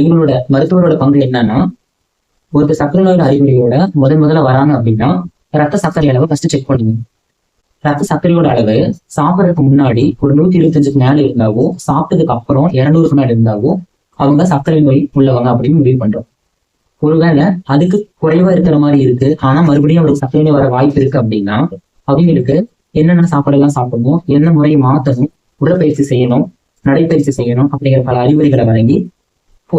எங்களோட மருத்துவரோட பங்கு என்னன்னா ஒரு சர்க்கரை நோயோட அறிகுறியோட முதன் முதல்ல வராங்க அப்படின்னா ரத்த சர்க்கரை அளவை ஃபர்ஸ்ட் செக் பண்ணுங்க. ரத்த சர்க்கரையோட அளவு சாப்பிட்றதுக்கு முன்னாடி ஒரு நூத்தி இருபத்தஞ்சுக்கு மேல இருந்தாவோ சாப்பிட்டதுக்கு அப்புறம் இரநூறுக்கு மேல இருந்தாவோ அவங்க சர்க்கரை நோய் உள்ளவங்க அப்படின்னு முடிவு பண்றோம். ஒருவேளை அதுக்கு குறைவா இருக்கிற மாதிரி இருக்கு ஆனா மறுபடியும் அவங்களுக்கு சர்க்கரை நோய் வர வாய்ப்பு இருக்கு அப்படின்னா அவங்களுக்கு என்னென்ன சாப்பாடெல்லாம் சாப்பிடணும் என்ன முறையை மாத்தணும் உடற்பயிற்சி செய்யணும் நடைப்பயிற்சி செய்யணும் அப்படிங்கிற பல அறிவுரைகளை வழங்கி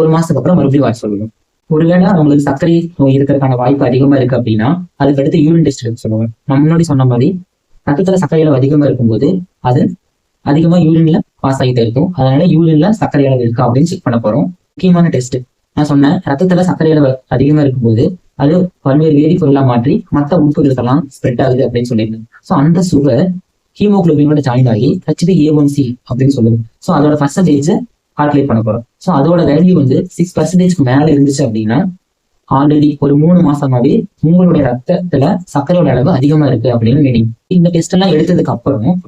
ஒரு மாசத்துக்கு அப்புறம் மறுபடியும் வர சொல்லணும் ஒருவேளை அவங்களுக்கு சர்க்கரை நோய் இருக்கிறதுக்கான வாய்ப்பு அதிகமா இருக்கு அப்படின்னா அதுக்கு அடுத்து யூரின் டெஸ்ட் எடுக்க சொல்லுவாங்க நம்ம முன்னாடி சொன்ன மாதிரி ரத்தத்துல சர்க்கரை அளவு அதிகமா இருக்கும்போது அது அதிகமா யூரின்ல பாஸ் ஆகிட்டு இருக்கும். அதனால யூரின்ல சர்க்கரை அளவு இருக்கா அப்படின்னு செக் பண்ண போறோம். முக்கியமான டெஸ்ட் நான் சொன்னேன் ரத்தத்துல சர்க்கரை அளவு அதிகமா இருக்கும்போது அது பல்வேறு வேதிப்பொருளா மாற்றி மற்ற உறுப்புகளுக்கெல்லாம் ஸ்ப்ரெட் ஆகுது அப்படின்னு சொல்லியிருந்தேன் ஸோ அந்த சுகர் ஹீமோகுளோபினோட ஜாயின் ஆகி ஹெச்பி ஏ ஒன் சி அப்படின்னு சொல்லுது ஸோ அதோட பர்சன்டேஜ் கால்குலேட் பண்ண போறோம். ஸோ அதோட வேல்யூ வந்து சிக்ஸ் பர்சன்டேஜ்க்கு மேல இருந்துச்சு அப்படின்னா ஆல்ரெடி ஒரு மூணு மாசமாவே உங்களுடைய ரத்தத்துல சர்க்கரையோட அளவு அதிகமா இருக்கு அப்படின்னு மீனிங் இந்த டெஸ்ட் எல்லாம் எடுத்ததுக்கு அப்புறம்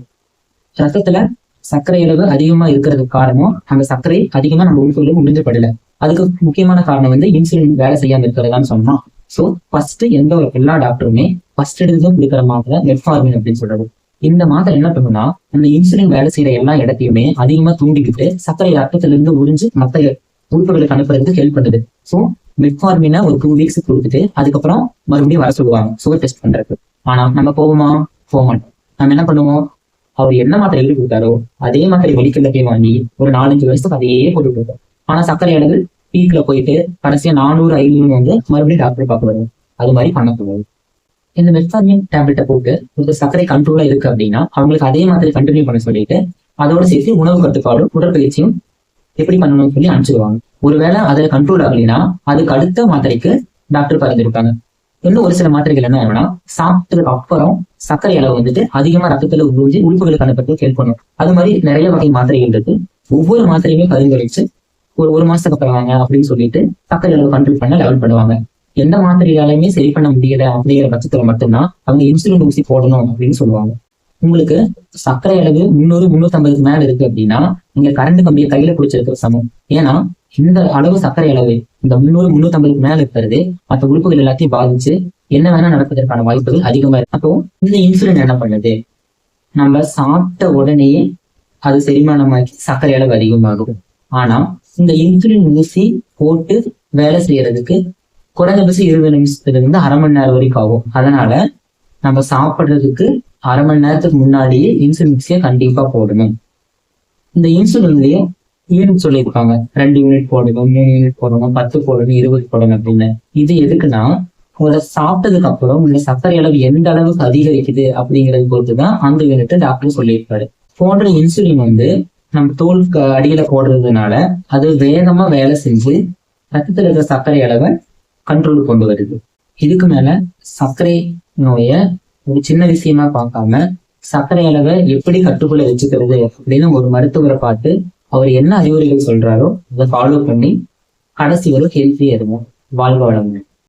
ரத்தத்துல சர்க்கரை அளவு அதிகமா இருக்கிறதுக்கு காரணம் அந்த சர்க்கரை அதிகமா நம்ம உறுப்புகளும் முடிஞ்சப்படல அதுக்கு முக்கியமான காரணம் வந்து இன்சுலின் வேலை செய்யாம இருக்கிறதான்னு சொன்னோம். ஸோ ஃபர்ஸ்ட் எந்த ஒரு எல்லா டாக்டருமே ஃபர்ஸ்ட் எடுத்து கொடுக்குற மாத்திரை மெட்ஃபார்மின் அப்படின்னு சொல்றது. இந்த மாத்திரை என்ன பண்ணுன்னா அந்த இன்சுலின் வேலை செய்யற எல்லா இடத்தையுமே அதிகமா தூண்டிக்கிட்டு சர்க்கரை ரத்தத்துல இருந்து உறிஞ்சு மற்ற உறுப்புகளுக்கு அனுப்புறதுக்கு ஹெல்ப் பண்ணுது. ஸோ மெட்ஃபார்மினை ஒரு டூ வீக்ஸ் கொடுத்துட்டு அதுக்கப்புறம் மறுபடியும் வர சொல்லுவாங்க சுகர் டெஸ்ட் பண்றதுக்கு. ஆனா நம்ம போவோமா? போக மாட்டோம். நம்ம என்ன பண்ணுவோம்? அவர் என்ன மாத்திரை எழுதி கொடுத்தாரோ அதே மாத்திரை வெளிக்கல போய் வாங்கி ஒரு நாலஞ்சு வருஷத்துக்கு அதையே போட்டுட்டு இருக்கோம் ஆனா சர்க்கரை அளவு பீக்ல போயிட்டு கடைசியா நானூறு ஐநூறு வந்து மறுபடியும் டாக்டர் பார்க்க வருவோம் அது மாதிரி பண்ணக்கூடாது இந்த மெட்ஃபார்மின் டேப்லெட்டை போட்டு ஒரு சர்க்கரை கண்ட்ரோலா இருக்கு அப்படின்னா அவங்களுக்கு அதே மாதிரி கண்டினியூ பண்ண சொல்லிட்டு அதோட சேர்த்து உணவு கட்டுப்பாடும் உடற்பயிற்சியும் எப்படி பண்ணணும்னு சொல்லி அனுப்பிச்சிடுவாங்க. ஒருவேளை அதுல கண்ட்ரோல் ஆகலைன்னா அதுக்கு அடுத்த மாத்திரைக்கு டாக்டர் பரிந்துரைப்பாங்க. இன்னும் ஒரு சில மாத்திரைகள் என்ன ஆகும்னா சாப்பிட்டதுக்கு அப்புறம் சர்க்கரை அளவு வந்துட்டு அதிகமா ரத்தத்துல உறிஞ்சி உறுப்புகளுக்கு அனுப்புறதுக்கு ஹெல்ப் பண்ணும் அது மாதிரி நிறைய வகை மாத்திரைகள் இருக்கு. ஒவ்வொரு மாத்திரையுமே பரிந்துரைச்சு ஒரு ஒரு மாசத்துக்கு அப்புறம் வாங்க அப்படின்னு சொல்லிட்டு சர்க்கரை அளவு கண்ட்ரோல் பண்ண லெவல் பண்ணுவாங்க. எந்த மாத்திரையாலையுமே சரி பண்ண முடியல அப்படிங்கிற பட்சத்துல மட்டும்தான் அவங்க இன்சுலின் ஊசி போடணும் அப்படின்னு சொல்லுவாங்க. உங்களுக்கு சர்க்கரை அளவு முந்நூறு முந்நூத்தம்பதுக்கு மேல இருக்கு அப்படின்னா நீங்க கரண்ட் கம்பியை கையில பிடிச்சிருக்கிற சமம். ஏன்னா இந்த அளவு சர்க்கரை அளவு இந்த முந்நூறு முந்நூத்தம்பதுக்கு மேல இருக்கிறது மற்ற உறுப்புகள் எல்லாத்தையும் பாதிச்சு என்ன வேணா நடப்பதற்கான வாய்ப்புகள் அதிகமா இருக்கு. அப்போ இந்த இன்சுலின் என்ன பண்ணுது? நம்ம சாப்பிட்ட உடனேயே அது செரிமானமாக்கி சர்க்கரை அளவு அதிகமாகும். ஆனா இந்த இன்சுலின் ஊசி போட்டு வேலை செய்யறதுக்கு குறைஞ்சபட்சம் இருபது நிமிஷத்துல இருந்து அரை மணி நேரம் வரைக்கும் ஆகும். அதனால நம்ம சாப்பிட்றதுக்கு அரை மணி நேரத்துக்கு முன்னாடியே இன்சுலின் மிக்சியை கண்டிப்பா போடணும். இந்த இன்சுலின்லேயே யூனிட் சொல்லியிருக்காங்க. ரெண்டு யூனிட் போடணும் மூணு யூனிட் போடணும் பத்து போடணும் இருபது போடணும் அப்படின்னு. இது எதுக்குன்னா உங்களை சாப்பிட்டதுக்கு அப்புறம் உங்க சர்க்கரை அளவு எந்த அளவுக்கு அதிகரிக்குது அப்படிங்கறது பொறுத்து தான் அந்த யூனிட் டாக்டர் சொல்லியிருப்பாரு போன்ற இன்சுலின் வந்து நம்ம தோல் அடியில போடுறதுனால அது வேகமா வேலை செஞ்சு ரத்தத்தில் இருக்கிற சர்க்கரை அளவை கண்ட்ரோல் கொண்டு வருது. இதுக்கு மேல சர்க்கரை நோய ஒரு சின்ன விஷயமா பார்க்காம சர்க்கரை அளவை எப்படி கட்டுக்குள்ள வச்சுக்கிறது அப்படின்னு ஒரு மருத்துவரை பார்த்து அவர் என்ன அறிவுரைகள் சொல்றாரோ அதை ஃபாலோ பண்ணி கடைசி ஒரு ஹெல்த்தியா இருக்கும் வாழ்க வளமுடன்.